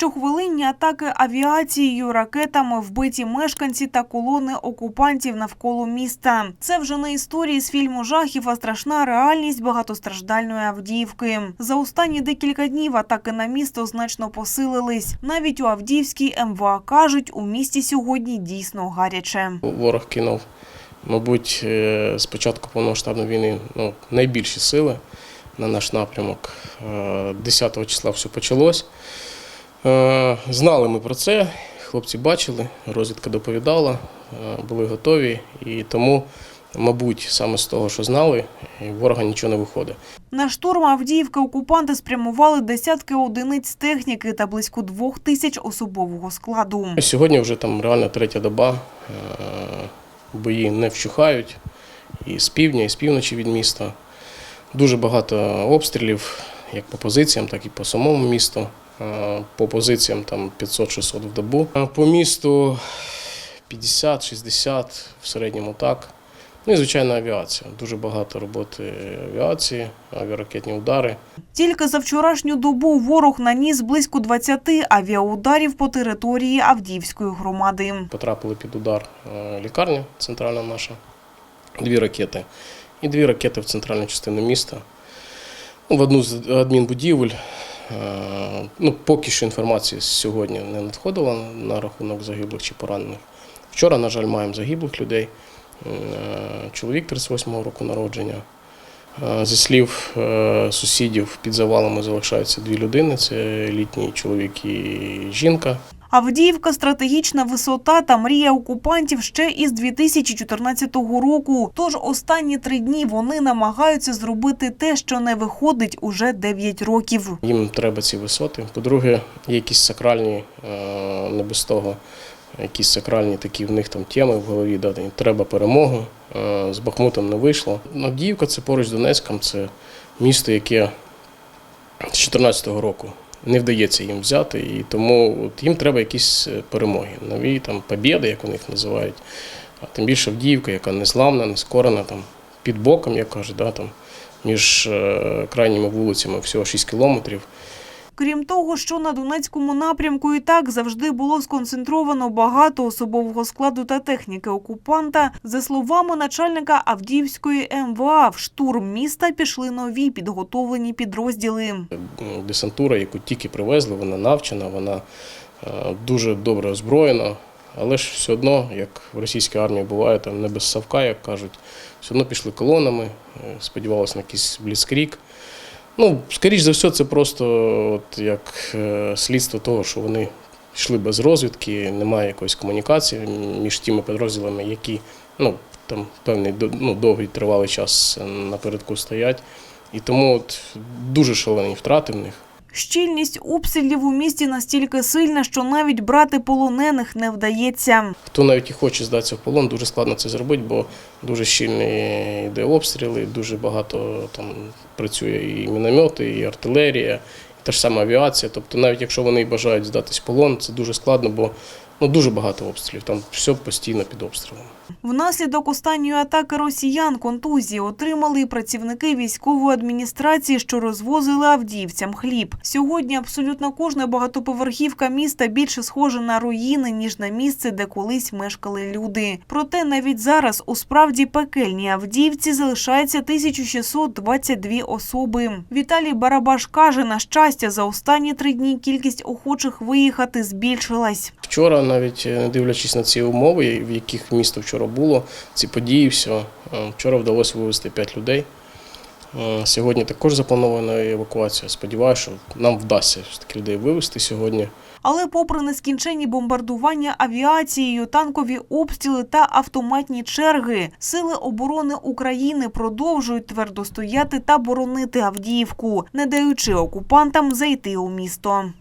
Щохвилинні атаки авіацією, ракетами вбиті мешканці та колони окупантів навколо міста. Це вже не історії з фільму жахів, а страшна реальність багатостраждальної Авдіївки. За останні декілька днів атаки на місто значно посилились. Навіть у Авдіївській МВА кажуть, у місті сьогодні дійсно гаряче. Ворог кинув, мабуть, е, з початку повномасштабної війни ну, найбільші сили на наш напрямок. Е, 10 числа все почалось. Е, Знали ми про це, хлопці бачили, розвідка доповідала, е, були готові. І тому, мабуть, саме з того, що знали, ворога нічого не виходить. На штурм Авдіївки окупанти спрямували десятки одиниць техніки та близько двох тисяч особового складу. Сьогодні вже там реально третя доба. е, Бої не вщухають і з півдня, і з півночі від міста. Дуже багато обстрілів, як по позиціям, так і по самому місту. По позиціям там 500-600 в добу. По місту 50-60 в середньому так. Ну і звичайно авіація. Дуже багато роботи авіації, авіаракетні удари. Тільки за вчорашню добу ворог наніс близько 20 авіаударів по території Авдіївської громади. Потрапили під удар е, лікарня центральна наша, дві ракети. І дві ракети в центральну частину міста. Ну, В одну з адмінбудівель. Е, Ну, поки що інформації сьогодні не надходила на рахунок загиблих чи поранених. Вчора, на жаль, маємо загиблих людей. Е, Чоловік 38-го року народження. Е, Зі слів сусідів, під завалами залишаються дві людини: це літній чоловік і жінка. Авдіївка – стратегічна висота та мрія окупантів ще із 2014 року. Тож останні три дні вони намагаються зробити те, що не виходить уже 9 років. Їм треба ці висоти. По-друге, якісь сакральні, е, не без того, якісь сакральні такі в них там теми в голові. Да, їм треба перемогу. Е, З Бахмутом не вийшло. Авдіївка це поруч з Донецьком, це місто, яке з 2014 року не вдається їм взяти, і тому от їм треба якісь е, перемоги, нові там побєди, як вони їх називають. А тим більше Авдіївка, яка незламна, нескорена, там під боком, як кажуть, да, там, між е, крайніми вулицями всього 6 кілометрів. Крім того, що на Донецькому напрямку і так завжди було сконцентровано багато особового складу та техніки окупанта. За словами начальника Авдіївської МВА, в штурм міста пішли нові підготовлені підрозділи. Десантура, яку тільки привезли, вона навчена, вона е, дуже добре озброєна. Але ж все одно, як в російській армії буває, там не без совка, як кажуть, все одно пішли колонами, е, сподівалися на якийсь бліцкрік. Ну, скоріш за все, це просто от як е, слідство того, що вони йшли без розвідки, немає якоїсь комунікації між тими підрозділами, які ну, там певний ну, довгий тривалий час напередку стоять. І тому от дуже шалені втрати в них. Щільність обстрілів у місті настільки сильна, що навіть брати полонених не вдається. Хто навіть і хоче здатися в полон, дуже складно це зробити, бо дуже щільні йде обстріли, дуже багато там працює і міномети, і артилерія, і та ж сама авіація. Тобто, навіть якщо вони бажають здатись в полон, це дуже складно, бо ну, дуже багато обстрілів. Там все постійно під обстрілом. Внаслідок останньої атаки росіян контузії отримали і працівники військової адміністрації, що розвозили авдіївцям хліб. Сьогодні абсолютно кожна багатоповерхівка міста більше схожа на руїни, ніж на місце, де колись мешкали люди. Проте навіть зараз у справді пекельній Авдіївці залишається 1622 особи. Віталій Барабаш каже, на щастя, за останні три дні кількість охочих виїхати збільшилась. Вчора, навіть не дивлячись на ці умови, в яких місто вчора було, ці події, все, вчора вдалося вивезти 5 людей. Е, Сьогодні також запланована евакуація. Сподіваюся, що нам вдасться таки людей вивезти сьогодні. Але попри нескінченні бомбардування авіацією, танкові обстріли та автоматні черги, сили оборони України продовжують твердо стояти та боронити Авдіївку, не даючи окупантам зайти у місто.